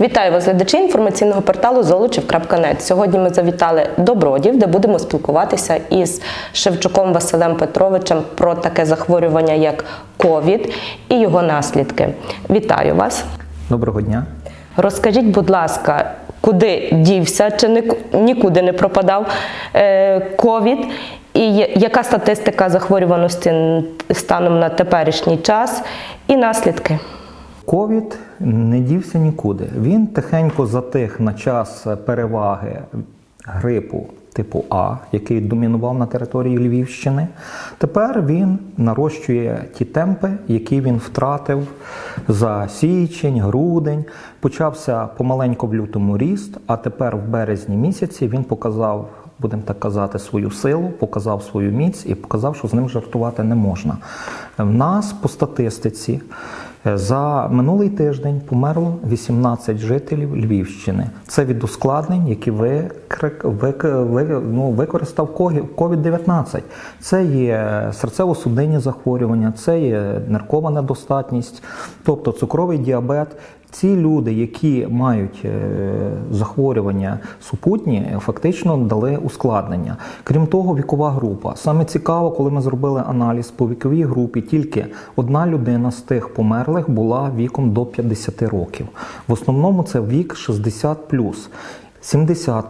Вітаю вас, глядачі інформаційного порталу Золочів.нет. Сьогодні ми завітали до Бродів, де будемо спілкуватися із Шевчуком Василем Петровичем про таке захворювання, як ковід і його наслідки. Вітаю вас. Доброго дня. Розкажіть, будь ласка, куди дівся чи нікуди не пропадав е, ковід? І яка статистика захворюваності станом на теперішній час і наслідки? Ковід не дівся нікуди. Він тихенько затих на час переваги грипу типу А, який домінував на території Львівщини. Тепер він нарощує ті темпи, які він втратив за січень, грудень. Почався помаленько в лютому ріст, а тепер в березні місяці він показав. Будемо так казати, свою силу, показав свою міць і показав, що з ним жартувати не можна. В нас по статистиці е, за минулий тиждень померло 18 жителів Львівщини. Це від ускладнень, які ну, використав COVID-19. Це є серцево-судинні захворювання, це є ниркова недостатність, тобто цукровий діабет. Ці люди, які мають е, захворювання супутні, фактично дали ускладнення. Крім того, вікова група. Саме цікаво, коли ми зробили аналіз по віковій групі, тільки одна людина з тих померлих була віком до 50 років. В основному це вік 60 70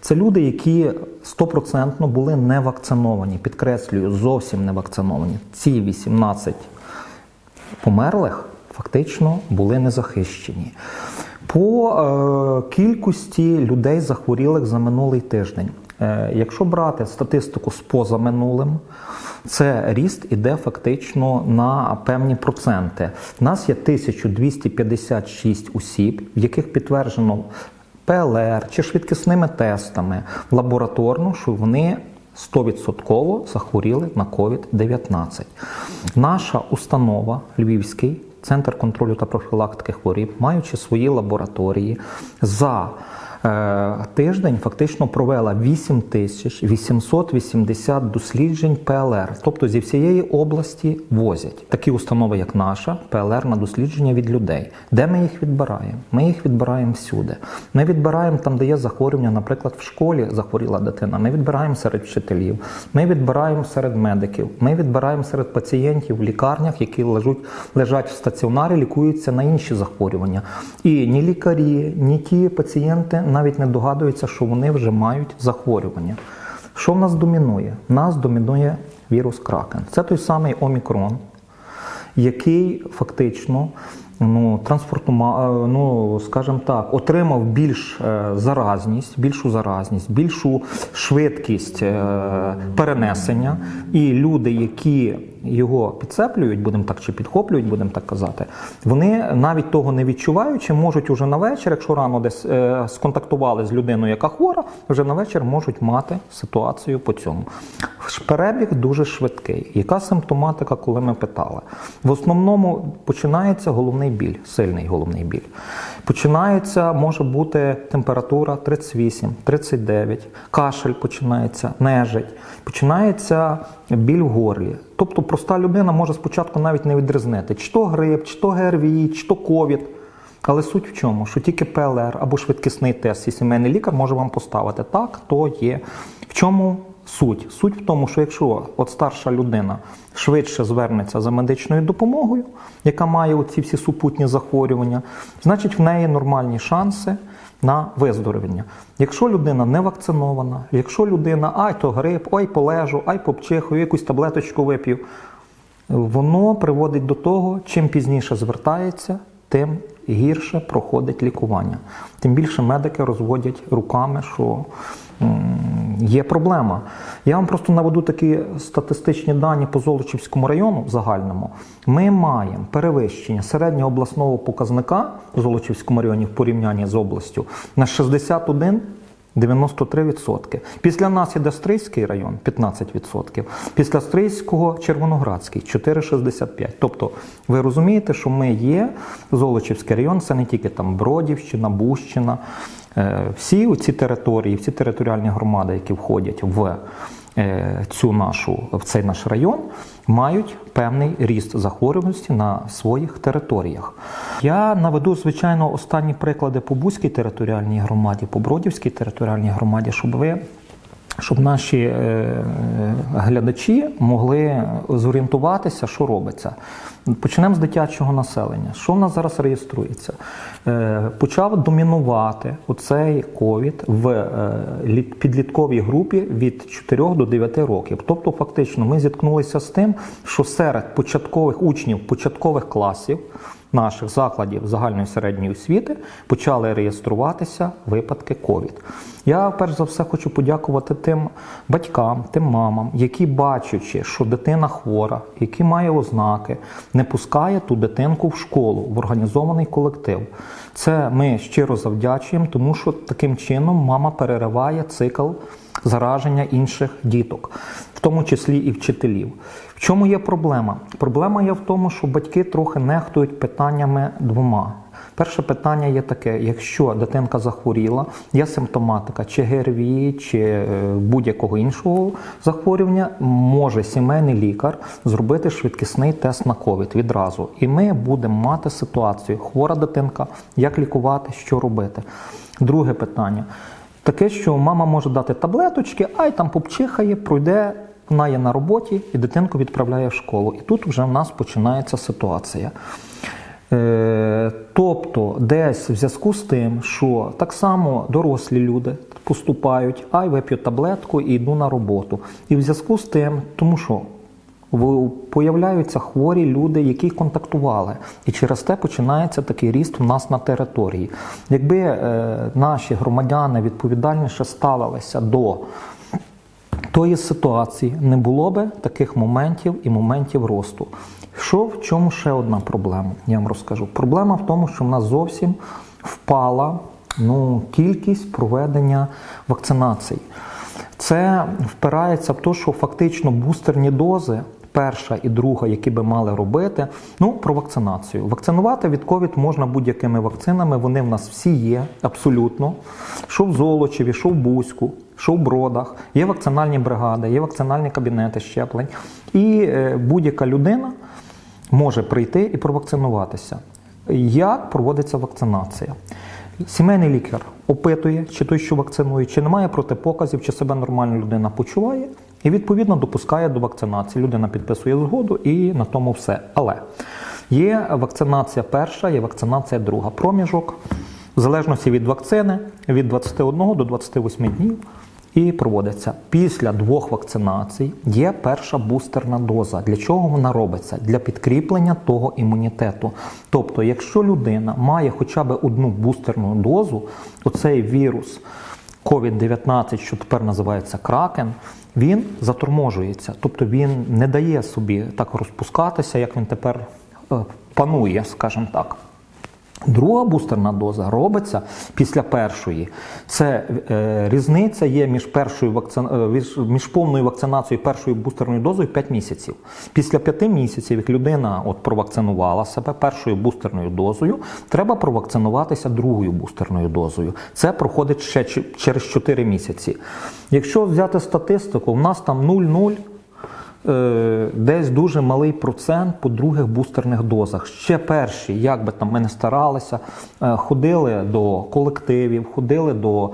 Це люди, які стопроцентно були не вакциновані. Підкреслюю, зовсім не вакциновані. Ці 18 померлих фактично були незахищені. По е, кількості людей захворілих за минулий тиждень. Е, якщо брати статистику з позаминулим, це ріст іде фактично на певні проценти. У нас є 1256 осіб, в яких підтверджено ПЛР чи швидкісними тестами лабораторно, що вони 100% захворіли на COVID-19. Наша установа Львівський центр контролю та профілактики хворіб, маючи свої лабораторії, за тиждень фактично провела 8880 досліджень ПЛР, тобто зі всієї області возять такі установи, як наша, ПЛР на дослідження від людей. Де ми їх відбираємо? Ми їх відбираємо всюди. Ми відбираємо там, де є захворювання, наприклад, в школі захворіла дитина. Ми відбираємо серед вчителів, ми відбираємо серед медиків, ми відбираємо серед пацієнтів в лікарнях, які лежать, лежать в стаціонарі, лікуються на інші захворювання. І ні лікарі, ні ті пацієнти навіть не догадуються, що вони вже мають захворювання. Що в нас домінує? Нас домінує вірус Кракен. Це той самий Омікрон, який фактично ну, трансформував, ну, скажімо так, отримав більш е, заразність, більшу заразність, більшу швидкість е, перенесення. І люди, які його підцеплюють, будемо так чи підхоплюють, будемо так казати, вони навіть того не відчуваючи, можуть уже на вечір, якщо рано десь е, сконтактували з людиною, яка хвора, вже на вечір можуть мати ситуацію по цьому. Перебіг дуже швидкий. Яка симптоматика, коли ми питали? В основному починається головний біль, сильний головний біль. Починається, може бути температура 38, 39, кашель починається, нежить, починається біль в горлі. Тобто проста людина може спочатку навіть не відрізнити, чи то грип, чи то ГРВІ, чи то ковід. Але суть в чому? Що тільки ПЛР або швидкісний тест, і сімейний лікар може вам поставити так, то є. В чому суть? Суть в тому, що якщо от старша людина швидше звернеться за медичною допомогою, яка має оці всі супутні захворювання, значить в неї нормальні шанси на виздоровлення. Якщо людина не вакцинована, якщо людина ай то грип, ой полежу, ай попчихаю, якусь таблеточку вип'ю, воно приводить до того, чим пізніше звертається, тим гірше проходить лікування. Тим більше медики розводять руками, що є проблема. Я вам просто наведу такі статистичні дані по Золочівському району загальному. Ми маємо перевищення середнього обласного показника в Золочівському районі в порівнянні з областю на 61 93%. Після нас іде Стрийський район 15%. Після Стрийського Червоноградський 4,65%. Тобто ви розумієте, що ми є Золочівський район, це не тільки там Бродівщина, Бущина. Е, Всі ці території, всі територіальні громади, які входять в е, цю нашу, в цей наш район, мають певний ріст захворюваності на своїх територіях. Я наведу, звичайно, останні приклади по Бузькій територіальній громаді, по Бродівській територіальній громаді, щоб ви щоб наші е, глядачі могли зорієнтуватися, що робиться. Почнемо з дитячого населення. Що в нас зараз реєструється? Е, Почав домінувати оцей ковід в е, підлітковій групі від 4 до 9 років. Тобто, фактично, ми зіткнулися з тим, що серед початкових учнів початкових класів наших закладів загальної середньої освіти почали реєструватися випадки ковід. Я перш за все хочу подякувати тим батькам, тим мамам, які бачачи, що дитина хвора, які має ознаки, не пускає ту дитинку в школу, в організований колектив. Це ми щиро завдячуємо, тому що таким чином мама перериває цикл зараження інших діток, в тому числі і вчителів. В чому є проблема? Проблема є в тому, що батьки трохи нехтують питаннями двома. Перше питання є таке: якщо дитинка захворіла, є симптоматика чи ГРВІ, чи е, будь-якого іншого захворювання, може сімейний лікар зробити швидкісний тест на ковід відразу. І ми будемо мати ситуацію: хвора дитинка, як лікувати, що робити. Друге питання. Таке, що мама може дати таблеточки, ай там попчихає, пройде, вона є на роботі і дитинку відправляє в школу. І тут вже в нас починається ситуація. Е, тобто, десь в зв'язку з тим, що так само дорослі люди поступають, ай, вип'ю таблетку і йду на роботу. І в зв'язку з тим, тому що появляються хворі люди, які контактували, і через те починається такий ріст у нас на території. Якби е, наші громадяни відповідальніше ставилися до тої ситуації, не було би таких моментів і моментів росту. Що в чому ще одна проблема? Я вам розкажу. Проблема в тому, що в нас зовсім впала ну, кількість проведення вакцинацій. Це впирається в те, що фактично бустерні дози. Перша і друга, які би мали робити, ну про вакцинацію. Вакцинувати від ковід можна будь-якими вакцинами. Вони в нас всі є абсолютно. Що в Золочеві, що в Бузьку, що в Бродах. Є вакцинальні бригади, є вакцинальні кабінети щеплень. І е, будь-яка людина може прийти і провакцинуватися. Як проводиться вакцинація? Сімейний лікар опитує, чи той, що вакцинує, чи немає протипоказів, чи себе нормально людина почуває, і відповідно допускає до вакцинації. Людина підписує згоду і на тому все. Але є вакцинація перша, є вакцинація друга. Проміжок в залежності від вакцини від 21 до 28 днів і проводиться. Після двох вакцинацій є перша бустерна доза. Для чого вона робиться? Для підкріплення того імунітету. Тобто, якщо людина має хоча б одну бустерну дозу, оцей вірус COVID-19, що тепер називається кракен, він заторможується, тобто він не дає собі так розпускатися, як він тепер е, панує, скажімо так. Друга бустерна доза робиться після першої. Це е, різниця є між першою вакцин... е, між, повною вакцинацією і першою бустерною дозою 5 місяців. Після 5 місяців, як людина от провакцинувала себе першою бустерною дозою, треба провакцинуватися другою бустерною дозою. Це проходить ще через 4 місяці. Якщо взяти статистику, в нас там 0,0 е, десь дуже малий процент по других бустерних дозах. Ще перші, як би там ми не старалися, е, ходили до колективів, ходили до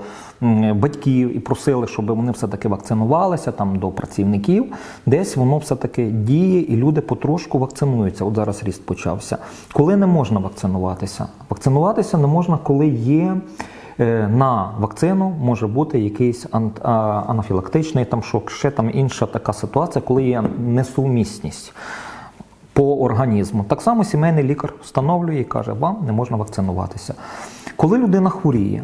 батьків і просили, щоб вони все-таки вакцинувалися там до працівників. Десь воно все-таки діє, і люди потрошку вакцинуються. От зараз ріст почався. Коли не можна вакцинуватися? Вакцинуватися не можна, коли є. Е, На вакцину може бути якийсь ан- анафілактичний там шок, ще там інша така ситуація, коли є несумісність по організму. Так само сімейний лікар встановлює і каже, вам не можна вакцинуватися. Коли людина хворіє,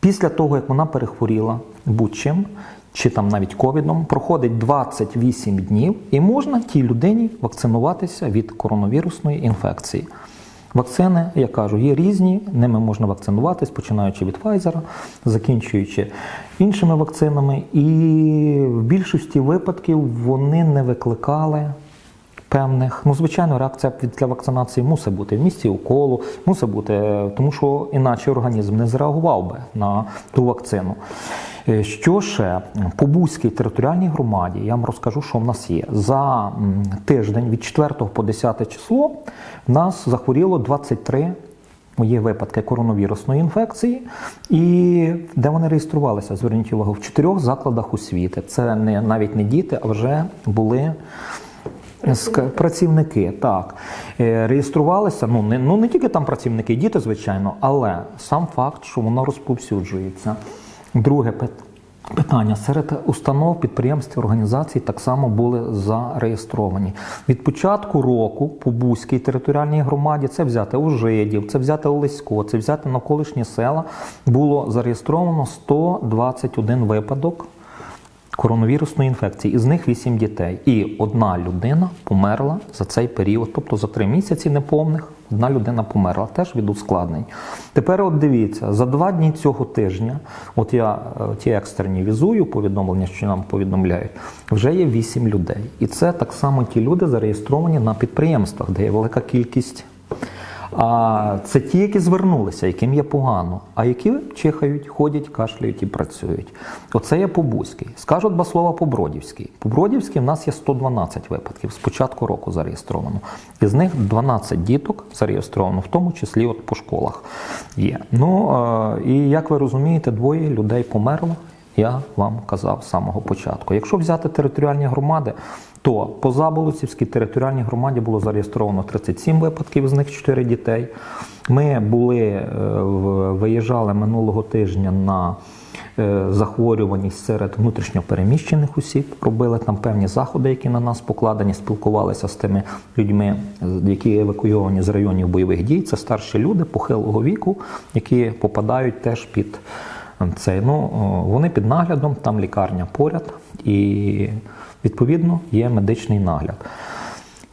після того, як вона перехворіла будь-чим, чи там навіть ковідом, проходить 28 днів і можна тій людині вакцинуватися від коронавірусної інфекції. Вакцини, я кажу, є різні, ними можна вакцинуватись, починаючи від Pfizer, закінчуючи іншими вакцинами. І в більшості випадків вони не викликали певних. Ну, звичайно, реакція після вакцинації мусить бути в місці уколу, мусить бути, е, тому що іначе організм не зреагував би на ту вакцину. Е, Що ще по Бузькій територіальній громаді, я вам розкажу, що в нас є. За тиждень від 4 по 10 число в нас захворіло 23 Є випадки коронавірусної інфекції, і де вони реєструвалися, зверніть увагу, в чотирьох закладах освіти. Це не навіть не діти, а вже були ск- працівники. Так Е, реєструвалися. Ну не ну не тільки там працівники, діти, звичайно, але сам факт, що воно розповсюджується. Друге Питання серед установ, підприємств, організацій так само були зареєстровані. Від початку року по Бузькій територіальній громаді це взяти Ужидів, це взяти Олесько, це взяти навколишні села. Було зареєстровано 121 випадок коронавірусної інфекції, із них 8 дітей. І одна людина померла за цей період, тобто за 3 місяці неповних. Одна людина померла теж від ускладнень. Тепер от дивіться, за два дні цього тижня, от я е, ті екстрені візую повідомлення, що нам повідомляють, вже є 8 людей. І це так само ті люди зареєстровані на підприємствах, де є велика кількість. А це ті, які звернулися, яким є погано, а які чихають, ходять, кашляють і працюють. Оце є по Бузькій. Скажу два слова по Бродівській. По в нас є 112 випадків з початку року зареєстровано. Із них 12 діток зареєстровано, в тому числі от по школах є. Ну е, і як ви розумієте, двоє людей померло. Я вам казав з самого початку. Якщо взяти територіальні громади, то по Заболоцівській територіальній громаді було зареєстровано 37 випадків, з них 4 дітей. Ми були, е, виїжджали минулого тижня на е, захворюваність серед внутрішньопереміщених осіб, робили там певні заходи, які на нас покладені, спілкувалися з тими людьми, які евакуйовані з районів бойових дій. Це старші люди похилого віку, які попадають теж під цей. Ну, вони під наглядом, там лікарня поряд, і відповідно є медичний нагляд.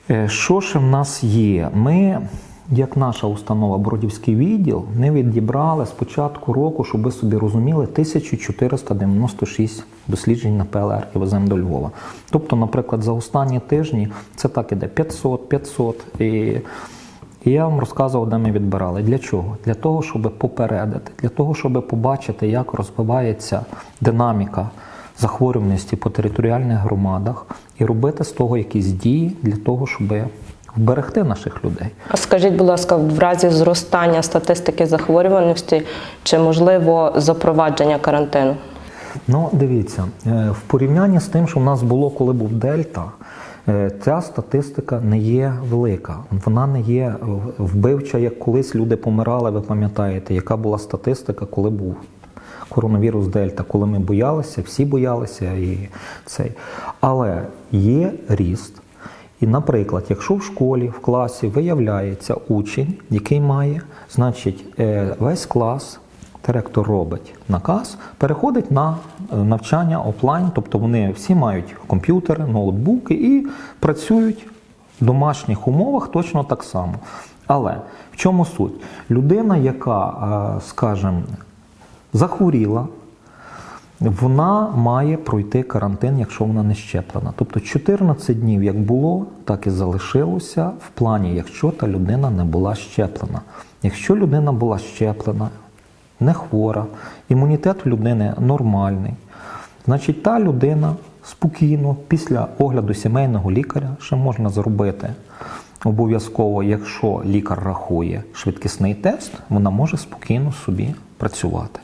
Е, Що ж в нас є? Ми, як наша установа Бродівський відділ, не відібрали з початку року, щоб ви собі розуміли, 1496 досліджень на ПЛР і веземо до Львова. Тобто, наприклад, за останні тижні це так іде 500, 500. І і я вам розказував, де ми відбирали. Для чого? Для того, щоб попередити, для того, щоб побачити, як розвивається динаміка захворюваності по територіальних громадах, і робити з того якісь дії для того, щоб вберегти наших людей. А скажіть, будь ласка, в разі зростання статистики захворюваності чи можливо запровадження карантину? Ну, дивіться, е, в порівнянні з тим, що в нас було, коли був Дельта, е, ця статистика не є велика. Вона не є вбивча, як колись люди помирали, ви пам'ятаєте, яка була статистика, коли був коронавірус Дельта, коли ми боялися, всі боялися і цей. Але є ріст. І, наприклад, якщо в школі, в класі виявляється учень, який має, значить, е, весь клас директор робить наказ, переходить на е, навчання офлайн, тобто вони всі мають комп'ютери, ноутбуки і працюють в домашніх умовах точно так само. Але в чому суть? Людина, яка, е, скажімо, захворіла, вона має пройти карантин, якщо вона не щеплена. Тобто 14 днів як було, так і залишилося в плані, якщо та людина не була щеплена. Якщо людина була щеплена, не хвора, імунітет у людини нормальний, значить та людина спокійно після огляду сімейного лікаря ще можна зробити. Обов'язково, якщо лікар рахує швидкісний тест, вона може спокійно собі працювати.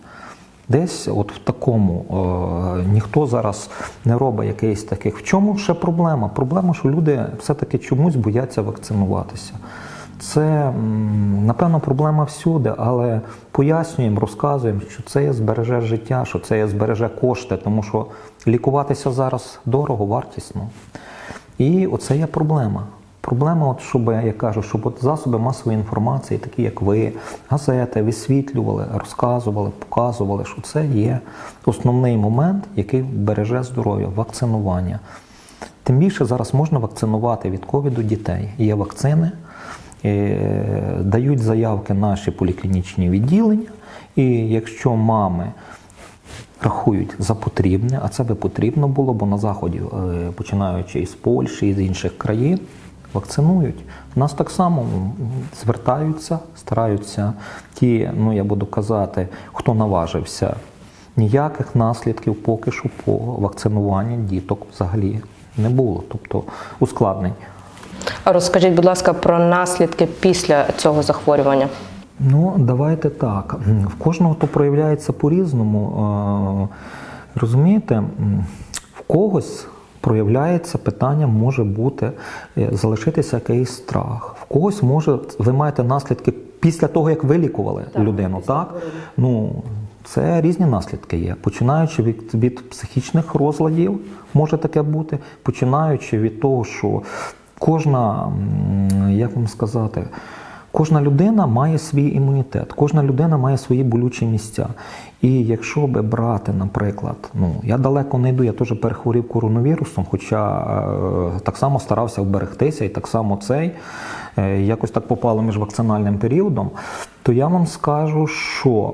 Десь от в такому е, ніхто зараз не робить якихось таких. В чому ще проблема? Проблема, що люди все-таки чомусь бояться вакцинуватися. Це, напевно, проблема всюди, але пояснюємо, розказуємо, що це збереже життя, що це збереже кошти, тому що лікуватися зараз дорого, вартісно. І оце є проблема. Проблема, от, щоб я кажу, щоб от засоби масової інформації, такі як ви, газети, висвітлювали, розказували, показували, що це є основний момент, який береже здоров'я, вакцинування. Тим більше зараз можна вакцинувати від ковіду дітей. Є вакцини, е, дають заявки наші поліклінічні відділення, і якщо мами рахують за потрібне, а це би потрібно було, бо на заході, е, починаючи із Польщі і з інших країн, вакцинують. У нас так само звертаються, стараються ті, ну я буду казати, хто наважився. Ніяких наслідків поки що по вакцинуванню діток взагалі не було, тобто ускладнень. А Розкажіть, будь ласка, про наслідки після цього захворювання. Ну, давайте так. В кожного то проявляється по-різному. Е, Розумієте, в когось проявляється питання, може бути е, залишитися якийсь страх. В когось може ви маєте наслідки після того, як ви лікували людину, так? Ну, це різні наслідки є. Починаючи від, від психічних розладів, може таке бути, починаючи від того, що кожна, як вам сказати, Кожна людина має свій імунітет, кожна людина має свої болючі місця. І якщо би брати, наприклад, ну я далеко не йду, я теж перехворів коронавірусом, хоча е, так само старався вберегтися, і так само цей е, якось так попало між вакцинальним періодом, то я вам скажу, що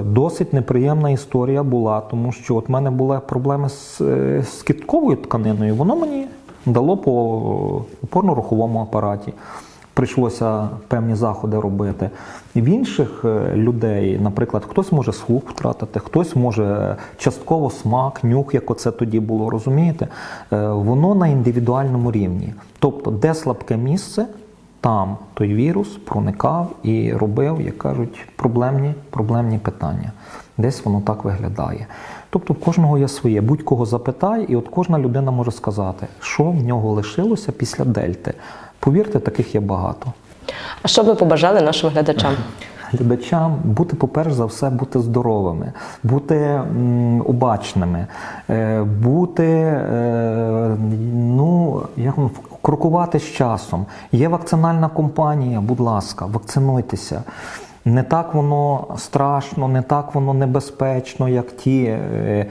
е, досить неприємна історія була, тому що от в мене були проблеми з, е, з кістковою тканиною, воно мені дало по опорно-руховому апараті прийшлося певні заходи робити. В інших е, людей, наприклад, хтось може слух втратити, хтось може частково смак, нюх, як оце тоді було, розумієте? Е, Воно на індивідуальному рівні. Тобто, де слабке місце, там той вірус проникав і робив, як кажуть, проблемні, проблемні питання. Десь воно так виглядає. Тобто в кожного є своє. Будь-кого запитай, і от кожна людина може сказати, що в нього лишилося після дельти. Повірте, таких є багато. А що б ви побажали нашим глядачам? Глядачам бути, по-перше за все, бути здоровими, бути м, обачними, е, бути, е, ну, як вам, крокувати з часом. Є вакцинальна кампанія, будь ласка, вакцинуйтеся. Не так воно страшно, не так воно небезпечно, як ті, е,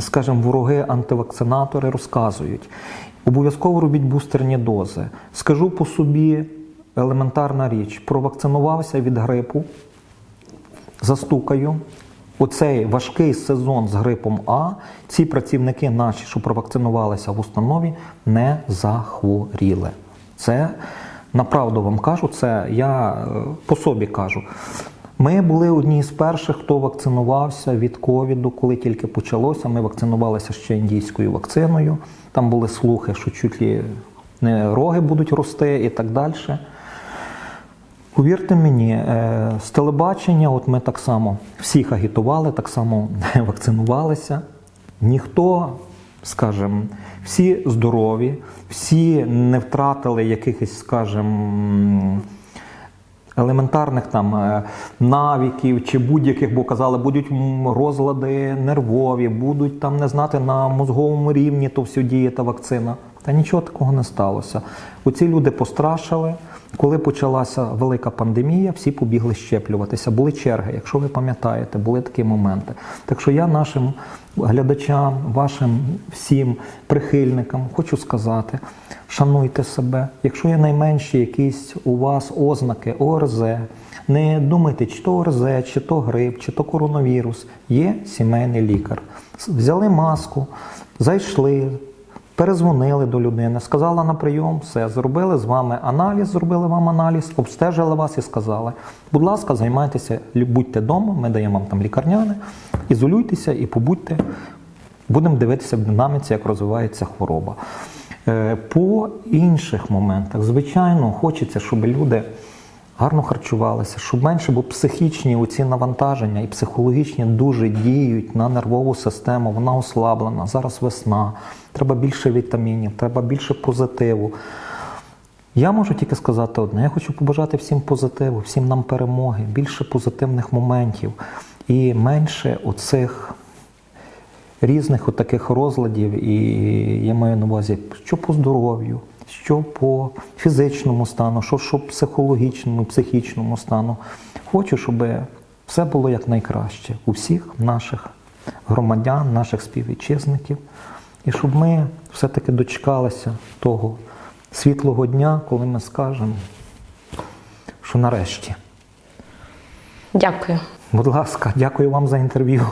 скажімо, вороги антивакцинатори розказують. Обов'язково робіть бустерні дози. Скажу по собі елементарна річ: провакцинувався від грипу, застукаю. Оцей важкий сезон з грипом А ці працівники наші, що провакцинувалися в установі, не захворіли. Це направду вам кажу, це я е, по собі кажу. Ми були одні з перших, хто вакцинувався від ковіду, коли тільки почалося. Ми вакцинувалися ще індійською вакциною. Там були слухи, що чуть не роги будуть рости і так далі. Повірте мені, е, з телебачення, от ми так само всіх агітували, так само вакцинувалися. Ніхто, скажімо, всі здорові, всі не втратили якихось, скажімо, елементарних там е, навиків чи будь-яких, бо казали, будуть розлади нервові, будуть там не знати на мозговому рівні, то все діє та вакцина. Та нічого такого не сталося. Оці люди пострашили. Коли почалася велика пандемія, всі побігли щеплюватися. Були черги, якщо ви пам'ятаєте, були такі моменти. Так що я нашим глядачам, вашим всім прихильникам хочу сказати: шануйте себе. Якщо є найменші якісь у вас ознаки ОРЗ, не думайте, чи то ОРЗ, чи то грип, чи то коронавірус. Є сімейний лікар. Взяли маску, зайшли. Перезвонили до людини, сказала на прийом, все, зробили з вами аналіз, зробили вам аналіз, обстежили вас і сказали, будь ласка, займайтеся, будьте вдома, ми даємо вам там лікарняне, ізолюйтеся і побудьте, будемо дивитися в динаміці, як розвивається хвороба. Е, По інших моментах, звичайно, хочеться, щоб люди гарно харчувалися, щоб менше, бо психічні оці навантаження і психологічні дуже діють на нервову систему, вона ослаблена. Зараз весна, треба більше вітамінів, треба більше позитиву. Я можу тільки сказати одне: я хочу побажати всім позитиву, всім нам перемоги, більше позитивних моментів і менше оцих різних от таких розладів, і я маю на увазі, що по здоров'ю, що по фізичному стану, що, що психологічному, психічному стану. Хочу, щоб все було якнайкраще у всіх наших громадян, наших співвітчизників, і щоб ми все-таки дочекалися того світлого дня, коли ми скажемо, що нарешті. Дякую. Будь ласка, дякую вам за інтерв'ю.